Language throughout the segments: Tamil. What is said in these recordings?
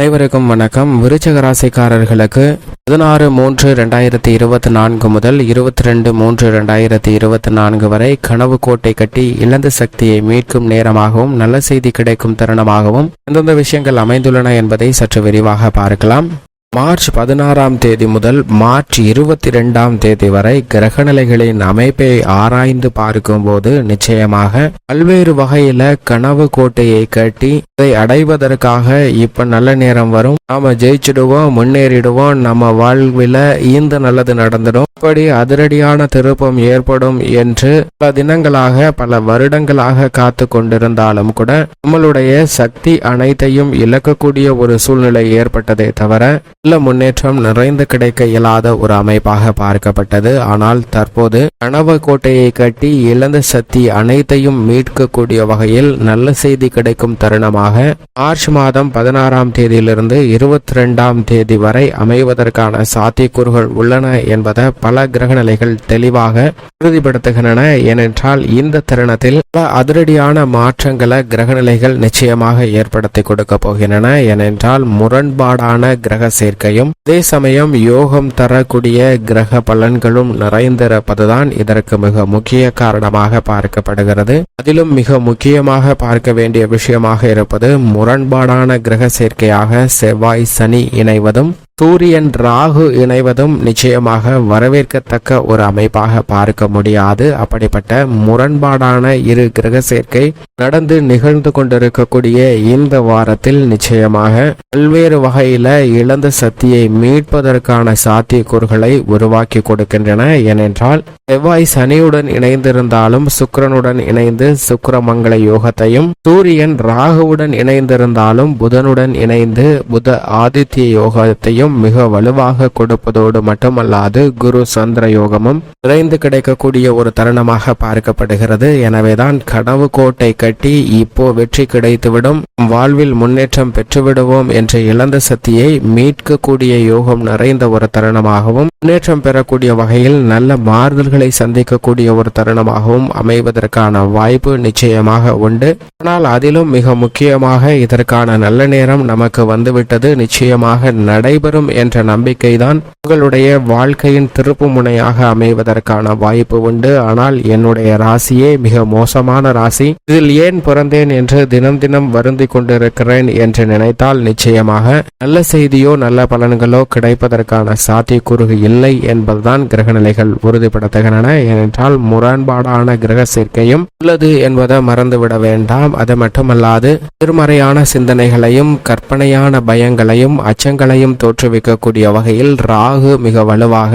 அனைவருக்கும் வணக்கம். விருச்சக ராசிக்காரர்களுக்கு பதினாறு மூன்று ரெண்டாயிரத்தி இருபத்தி நான்கு முதல் இருபத்தி ரெண்டு மூன்று ரெண்டாயிரத்தி இருபத்தி நான்கு வரை கனவு கோட்டை கட்டி இழந்த சக்தியை மீட்கும் நேரமாகவும் நல்ல செய்தி கிடைக்கும் தருணமாகவும் எந்தெந்த விஷயங்கள் அமைந்துள்ளன என்பதை சற்று விரிவாக பார்க்கலாம். மார்ச் பதினாறாம் தேதி முதல் மார்ச் இருபத்தி ரெண்டாம் தேதி வரை கிரகநிலைகளின் அமைப்பை ஆராய்ந்து பார்க்கும்போது நிச்சயமாக பல்வேறு வகையில கனவு கோட்டையை கட்டி அதை அடைவதற்காக இப்ப நல்ல நேரம் வரும். நாம ஜெயிச்சிடுவோம் முன்னேறிடுவோம் நம்ம வாழ்வில இந்த நல்லது நடந்துடும். இப்படி அதிரடியான திருப்பம் ஏற்படும் என்று பல தினங்களாக பல வருடங்களாக காத்து கொண்டிருந்தாலும் கூட நம்மளுடைய சக்தி அனைத்தையும் இழக்கக்கூடிய ஒரு சூழ்நிலை ஏற்பட்டதே தவிர நல்ல முன்னேற்றம் நிறைந்து கிடைக்க இயலாத ஒரு அமைப்பாக பார்க்கப்பட்டது. ஆனால் தற்போது கனவு கோட்டையை கட்டி இழந்த சக்தி அனைத்தையும் மீட்கக்கூடிய வகையில் நல்ல செய்தி கிடைக்கும் தருணமாக மார்ச் மாதம் பதினாறாம் தேதியிலிருந்து இருபத்தி ரெண்டாம் தேதி வரை அமைவதற்கான சாத்தியக்கூறுகள் உள்ளன என்பதை பல கிரகநிலைகள் தெளிவாக உறுதிப்படுத்துகின்றன. ஏனென்றால் இந்த தருணத்தில் பல அதிரடியான மாற்றங்களை கிரகநிலைகள் நிச்சயமாக ஏற்படுத்தி கொடுக்க போகின்றன. ஏனென்றால் முரண்பாடான கிரக சேர்க்கையும் அதே சமயம் யோகம் தரக்கூடிய கிரக பலன்களும் நிறைந்திருப்பதுதான் இதற்கு மிக முக்கிய காரணமாக பார்க்கப்படுகிறது. அதிலும் மிக முக்கியமாக பார்க்க வேண்டிய விஷயமாக இருப்பது முரண்பாடான கிரக சேர்க்கையாக செவ்வாய் சனி இணைவதும் சூரியன் ராகு இணைவதும் நிச்சயமாக வரவேற்கத்தக்க ஒரு அமைப்பாக பார்க்க முடியாது. அப்படிப்பட்ட முரண்பாடான இரு கிரக சேர்க்கை நடந்து நிகழ்ந்து கொண்டிருக்கக்கூடிய இந்த வாரத்தில் நிச்சயமாக பல்வேறு வகையில இழந்த சக்தியை மீட்பதற்கான சாத்தியக்கூறுகளை உருவாக்கி கொடுக்கின்றன. ஏனென்றால் செவ்வாய் சனியுடன் இணைந்திருந்தாலும் சுக்கரனுடன் இணைந்து சுக்கிரமங்கல யோகத்தையும் சூரியன் ராகுவுடன் இணைந்திருந்தாலும் புதனுடன் இணைந்து புத ஆதித்ய யோகத்தையும் மிக வலுவாக கொடுப்பதோடு மட்டுமல்லாது குரு சந்திர யோகமும் நிறைந்து கிடைக்கக்கூடிய ஒரு தருணமாக பார்க்கப்படுகிறது. எனவேதான் கனவு கோட்டை கட்டி இப்போ வெற்றி கிடைத்துவிடும். வாழ்வில் முன்னேற்றம் பெற்றுவிடுவோம் என்ற இழந்த சக்தியை மீட்கக்கூடிய யோகம் நிறைந்த ஒரு தருணமாகவும் முன்னேற்றம் பெறக்கூடிய வகையில் நல்ல மாறுதல்களை சந்திக்கக்கூடிய ஒரு தருணமாகவும் அமைவதற்கான வாய்ப்பு நிச்சயமாக உண்டு. ஆனால் அதிலும் மிக முக்கியமாக இதற்கான நல்ல நேரம் நமக்கு வந்துவிட்டது. நிச்சயமாக நடைபெறும் என்ற நம்பிக்கைதான் உங்களுடைய வாழ்க்கையின் திருப்பு முனையாக அமைவதற்கான வாய்ப்பு உண்டு. ஆனால் என்னுடைய ராசியே மிக மோசமான ராசி. இதில் ஏன் பிறந்தேன் என்று தினம் தினம் வருந்தி கொண்டிருக்கிறேன் என்று நினைத்தால் நிச்சயமாக நல்ல செய்தியோ நல்ல பலன்களோ கிடைப்பதற்கான சாத்தியக்கூறு இல்லை என்பதுதான் கிரகநிலைகள் உறுதிப்படுத்துகின்றன. ஏனென்றால் முரண்பாடான கிரக சேர்க்கையும் உள்ளது என்பதை மறந்துவிட வேண்டாம். அது மட்டுமல்லாது எதிர்மறையான சிந்தனைகளையும் கற்பனையான பயங்களையும் அச்சங்களையும் தோற்றுவிக்கக்கூடிய வகையில் ராகு மிக வலுவாக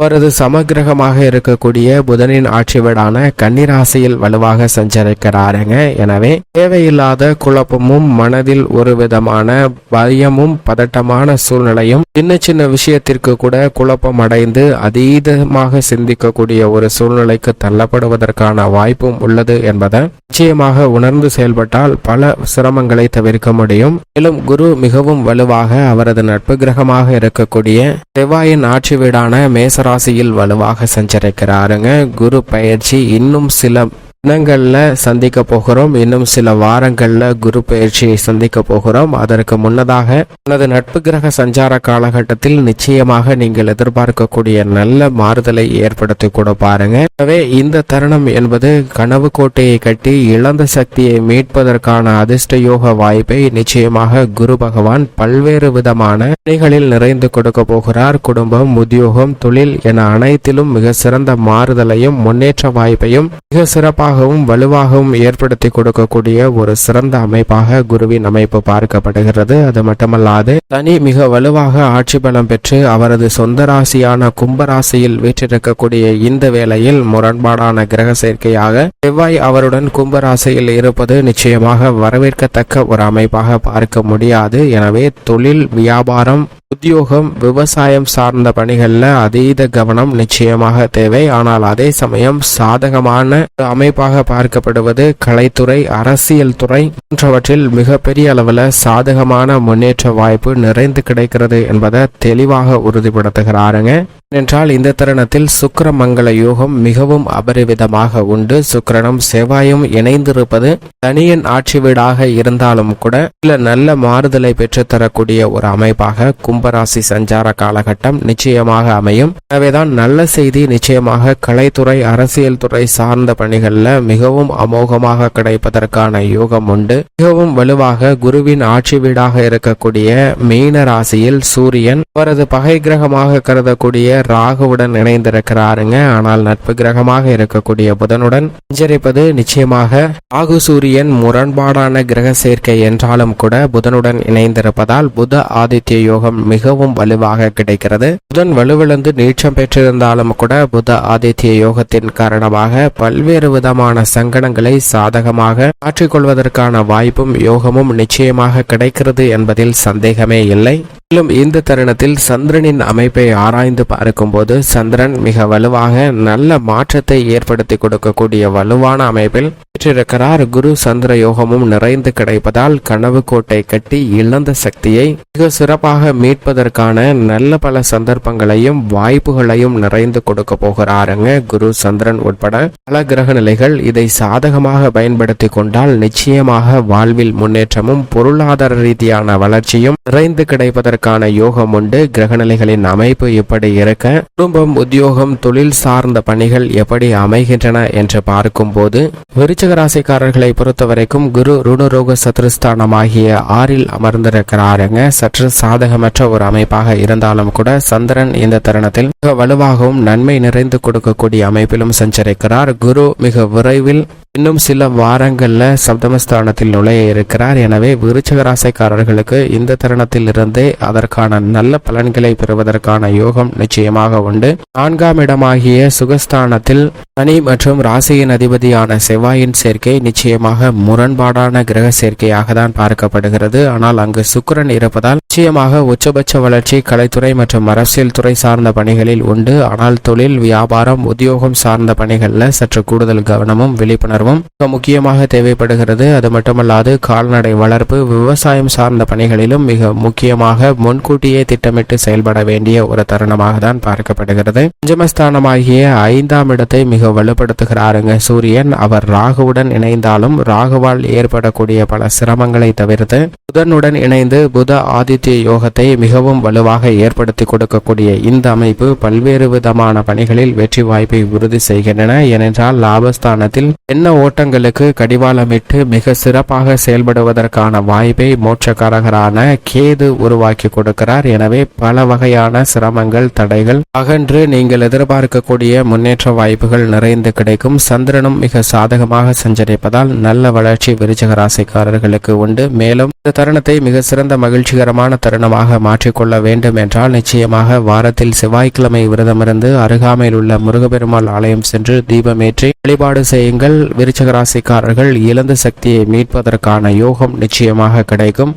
அவரது சமகிரகமாக இருக்கக்கூடிய புதனின் ஆட்சி வீடான கன்னிராசியில் வலுவாக சஞ்சரிக்கிறாருங்க. எனவே தேவையில்லாத குழப்பமும் மனதில் ஒரு விதமான பயமும் பதட்டமான சூழ்நிலையும் சின்ன சின்ன விஷயத்திற்கு கூட குழப்பம் அடைந்து அதீதமாக சிந்திக்கக்கூடிய ஒரு சூழ்நிலைக்கு தள்ளப்படுவதற்கான வாய்ப்பும் உள்ளது என்பதை நிச்சயமாக உணர்ந்து செயல்பட்டால் பல சிரமங்களை தவிர்க்க முடியும். மேலும் குரு மிகவும் வலுவாக அவரது நட்பு கிரகம் கிரகமாக இருக்கக்கூடிய செவ்வாயின் ஆட்சி வீடான மேசராசியில் வலுவாக சஞ்சரிக்கிறாருங்க. குரு பயிற்சி இன்னும் சில தினங்களில் சந்திக்க போகிறோம். இன்னும் சில வாரங்களில் குரு பயிற்சியை சந்திக்க போகிறோம். அதற்கு முன்னதாக எனது நட்பு கிரக சஞ்சார காலகட்டத்தில் நிச்சயமாக நீங்கள் எதிர்பார்க்கக்கூடிய நல்ல மாறுதலை ஏற்படுத்தி கூட பாருங்க. எனவே இந்த தருணம் என்பது கனவு கோட்டையை கட்டி இழந்த சக்தியை மீட்பதற்கான அதிர்ஷ்ட யோக வாய்ப்பை நிச்சயமாக குரு பகவான் பல்வேறு விதமான பணிகளில் நிறைந்து கொடுக்க போகிறார். குடும்பம் உத்தியோகம் தொழில் என அனைத்திலும் மிக சிறந்த மாறுதலையும் முன்னேற்ற வாய்ப்பையும் மிக சிறப்பாக சிறப்பாகவும் வலுவாகவும் ஏற்படுத்தி கொடுக்கக்கூடிய ஒரு சிறந்த அமைப்பாக குருவின் அமைப்பு பார்க்கப்படுகிறது. அது மட்டுமல்லாது தனி மிக வலுவாக ஆட்சி பலம் பெற்று அவரது சொந்த ராசியான கும்பராசியில் வீற்றிருக்கக்கூடிய இந்த வேளையில் முரண்பாடான கிரக சேர்க்கையாக செவ்வாய் அவருடன் கும்பராசியில் இருப்பது நிச்சயமாக வரவேற்கத்தக்க ஒரு அமைப்பாக பார்க்க முடியாது. எனவே தொழில் வியாபாரம் உத்தியோகம் விவசாயம் சார்ந்த பணிகளில் அதீத கவனம் நிச்சயமாக தேவை. ஆனால் அதே சமயம் சாதகமான ஒரு அமைப்பாக பார்க்கப்படுவது கலைத்துறை அரசியல் துறை போன்றவற்றில் மிகப்பெரிய அளவில் சாதகமான முன்னேற்ற வாய்ப்பு நிறைந்து கிடைக்கிறது என்பதை தெளிவாக உறுதிப்படுத்துகிறாருங்க. என்றால் இந்த தருணத்தில் சுக்கிரமங்கல யோகம் மிகவும் அபரிவிதமாக உண்டு. சுக்கரனும் செவ்வாயும் இணைந்திருப்பது தனியன் ஆட்சி வீடாக இருந்தாலும் கூட சில நல்ல மாறுதலை பெற்றுத்தரக்கூடிய ஒரு அமைப்பாக கும்பராசி சஞ்சார காலகட்டம் நிச்சயமாக அமையும். எனவேதான் நல்ல செய்தி நிச்சயமாக கலைத்துறை அரசியல் துறை சார்ந்த பணிகள்ல மிகவும் அமோகமாக கிடைப்பதற்கான யோகம் உண்டு. மிகவும் வலுவாக குருவின் ஆட்சி வீடாக இருக்கக்கூடிய மீன ராசியில் சூரியன் அவரது பகை கிரகமாக கருதக்கூடிய ராகுவுடன் இணைந்திருக்கிறாருங்க. ஆனால் நட்பு கிரகமாக இருக்கக்கூடிய புதனுடன் சஞ்சரிப்பது நிச்சயமாக ராகு சூரியன் முரண்பாடான கிரக சேர்க்கை என்றாலும் கூட புதனுடன் இணைந்திருப்பதால் புத ஆதித்ய யோகம் மிகவும் வலுவாக கிடைக்கிறது. புதன் வலுவிழந்து நீச்சம் பெற்றிருந்தாலும் கூட புத ஆதித்ய யோகத்தின் காரணமாக பல்வேறு விதமான சங்கடங்களை சாதகமாக மாற்றிக்கொள்வதற்கான வாய்ப்பும் யோகமும் நிச்சயமாக கிடைக்கிறது என்பதில் சந்தேகமே இல்லை. மேலும் இந்த தருணத்தில் சந்திரனின் அமைப்பை ஆராய்ந்து இருக்கும்போது சந்திரன் மிக வலுவாக நல்ல மாற்றத்தை ஏற்படுத்தி கொடுக்கக்கூடிய வலுவான அமைப்பில் பெற்றிருக்கிறார் குரு சந்திர யோகமும் நிறைந்து கிடைப்பதால் கனவு கோட்டை கட்டி இழந்த சக்தியை மிக சிறப்பாக மீட்பதற்கான நல்ல பல சந்தர்ப்பங்களையும் வாய்ப்புகளையும் நிறைந்து கொடுக்க போகிறாருங்க குரு சந்திரன் உட்பட பல கிரக நிலைகள் இதை சாதகமாக பயன்படுத்தி கொண்டால் நிச்சயமாக வாழ்வில் முன்னேற்றமும் பொருளாதார ரீதியான வளர்ச்சியும் நிறைந்து கிடைப்பதற்கான யோகம் உண்டு. கிரகநிலைகளின் அமைப்பு இப்படி இருக்க குடும்பம் உத்தியோகம் தொழில் சார்ந்த பணிகள் எப்படி அமைகின்றன என்று பார்க்கும்போது விருச்சக ராசிக்காரர்களை பொறுத்தவரைக்கும் குரு ருணுரோக சத்ருஸ்தானம் ஆகிய ஆறில் அமர்ந்திருக்கிறாருங்க. சற்று சாதகமற்ற ஒரு அமைப்பாக இருந்தாலும் கூட சந்திரன் இந்த தருணத்தில் மிக வலுவாகவும் நன்மை நிறைந்து கொடுக்கக்கூடிய அமைப்பிலும் சஞ்சரிக்கிறார். குரு மிக விரைவில் இன்னும் சில வாரங்கள்ல சப்தமஸ்தானத்தில் நுழைய இருக்கிறார். எனவே விருச்சக ராசிக்காரர்களுக்கு இந்த தருணத்தில் இருந்தே அதற்கான நல்ல பலன்களை பெறுவதற்கான யோகம் நிச்சயமாக உண்டு. நான்காம் இடமாகிய சுகஸ்தானத்தில் சனி மற்றும் ராசியின் அதிபதியான செவ்வாயின் சேர்க்கை நிச்சயமாக முரண்பாடான கிரக சேர்க்கையாக தான் பார்க்கப்படுகிறது. ஆனால் அங்கு சுக்கிரன் இருப்பதால் நிச்சயமாக உச்சபட்ச வளர்ச்சி கலைத்துறை மற்றும் அரசியல் துறை சார்ந்த பணிகளில் உண்டு. ஆனால் தொழில் வியாபாரம் உத்தியோகம் சார்ந்த பணிகளில் சற்று கூடுதல் கவனமும் விழிப்புணர்வும் முக்கியமாக தேவைப்படுகிறது. அது மட்டுமல்லாது கால்நடை வளர்ப்பு விவசாயம் சார்ந்த பணிகளிலும் மிக முக்கியமாக முன்கூட்டியே திட்டமிட்டு செயல்பட வேண்டிய ஒரு தருணமாக தான் பார்க்கப்படுகிறது. பஞ்சமஸ்தானமாகிய ஐந்தாம் இடத்தை மிக வலுப்படுத்துகிறாருங்க சூரியன். அவர் ராகுவுடன் இணைந்தாலும் ராகுவால் ஏற்படக்கூடிய பல சிரமங்களை தவிர்த்து புதனுடன் இணைந்து புத ஆதித்ய யோகத்தை மிகவும் வலுவாக ஏற்படுத்தி கொடுக்கக்கூடிய இந்த அமைப்பு பல்வேறு விதமான பணிகளில் வெற்றி வாய்ப்பை உறுதி செய்கின்றன. ஏனென்றால் லாபஸ்தானத்தில் என்ன ஓட்டங்களுக்கு கடிவாளமிட்டு மிக சிறப்பாக செயல்படுவதற்கான வாய்ப்பை மோட்சக்காரகரான கேது உருவாக்கி கொடுக்கிறார். எனவே பல வகையான சிரமங்கள் தடைகள் அகன்று நீங்கள் எதிர்பார்க்கக்கூடிய முன்னேற்ற வாய்ப்புகள் நிறைந்து கிடைக்கும். சந்திரனும் மிக சாதகமாக சஞ்சரிப்பதால் நல்ல வளர்ச்சி விருச்சக ராசிக்காரர்களுக்கு உண்டு. மேலும் இந்த தருணத்தை மிக சிறந்த மகிழ்ச்சிகரமான தருணமாக மாற்றிக்கொள்ள வேண்டும் என்றால் நிச்சயமாக வாரத்தில் செவ்வாய்க்கிழமை விரதமிருந்து அருகாமையில் உள்ள முருகப்பெருமாள் ஆலயம் சென்று தீபமேற்றி வழிபாடு செய்யுங்கள். விருச்சக ராசிக்காரர்கள் இழந்த சக்தியை மீட்பதற்கான யோகம் நிச்சயமாக கிடைக்கும்.